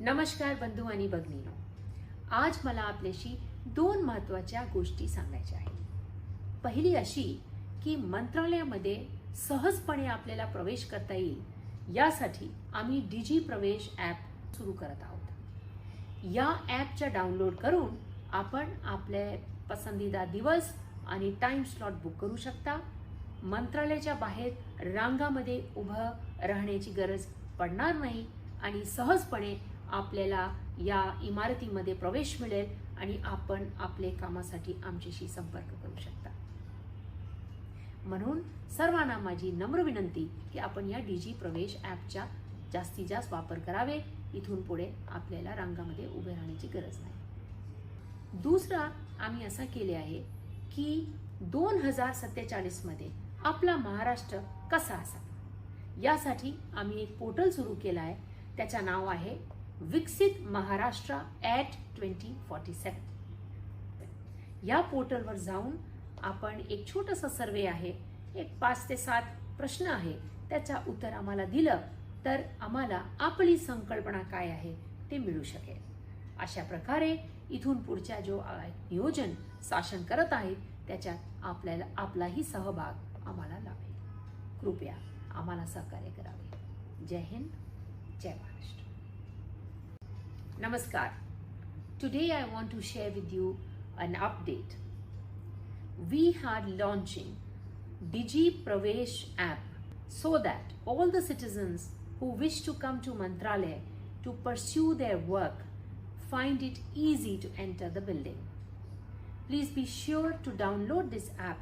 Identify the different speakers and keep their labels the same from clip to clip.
Speaker 1: नमस्कार बंधू आणि भगिनीनो. आज मला आपल्याशी दोन महत्त्वाच्या गोष्टी सांगायच्या आहेत. पहिली अशी की मंत्रालयामध्ये सहजपणे आपल्याला प्रवेश करता येईल यासाठी आम्ही डिजी प्रवेश ॲप सुरू करत आहोत. या ॲपच्या डाउनलोड करून आपण आपले पसंदीदा दिवस आणि टाइम स्लॉट बुक करू शकता. मंत्रालयाच्या बाहेर रांगामध्ये उभं राहण्याची गरज पडणार नाही आणि सहजपणे आपल्याला या इमारतीमध्ये प्रवेश मिळेल आणि आपण आपले कामासाठी आमच्याशी संपर्क करू शकता. म्हणून सर्वांना माझी नम्र विनंती की आपण या डीजी प्रवेश ॲपच्या जास्तीत जास्त वापर करावे. इथून पुढे आपल्याला रांगामध्ये उभे राहण्याची गरज नाही. दुसरा आम्ही असं केले आहे की दोन हजार सत्तेचाळीसमध्ये आपला महाराष्ट्र कसा असावा? यासाठी आम्ही एक पोर्टल सुरू केलं आहे. त्याचं नाव आहे Viksit Maharashtra at twenty forty seven या पोर्टलवर जाऊन आपण एक छोटंसं सर्वे आहे एक पाच ते सात प्रश्न आहे त्याचा उत्तर आम्हाला दिलं तर आम्हाला आपली संकल्पना काय आहे ते मिळू शकेल. अशा प्रकारे इथून पुढच्या जो नियोजन शासन करत आहेत त्याच्यात आपल्याला आपलाही सहभाग आम्हाला लाभेल. कृपया आम्हाला सहकार्य करावे. जय हिंद जय Maharashtra. Namaskar. Today I want to share with you an update. We are launching Digi Pravesh app so that all the citizens who wish to come to Mantrale to pursue their work find it easy to enter the building. Please be sure to download this app,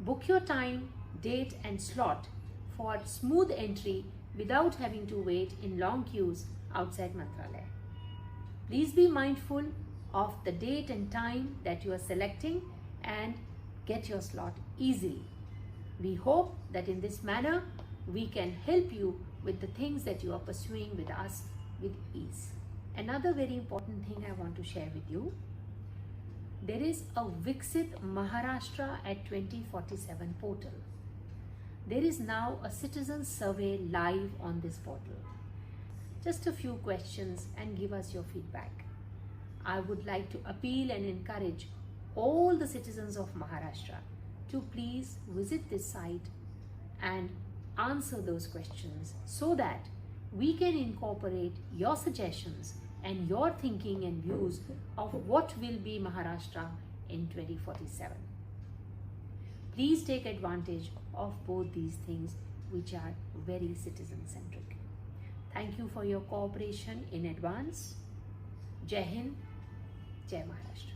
Speaker 1: book your time, date and slot for smooth entry without having to wait in long queues outside Mantralaya. Please be mindful of the date and time that you are selecting and get your slot easily. We hope that in this manner we can help you with the things that you are pursuing with us with ease. Another very important thing I want to share with you there is a Viksit Maharashtra at 2047 portal. There is now a citizen survey live on this portal. Just a few questions and give us your feedback. I would like to appeal and encourage all the citizens of Maharashtra to please visit this site and answer those questions so that we can incorporate your suggestions and your thinking and views of what will be Maharashtra in 2047. Please take advantage of both these things, which are very citizen centric. Thank you for your cooperation in advance. Jai Hind, Jai Maharashtra.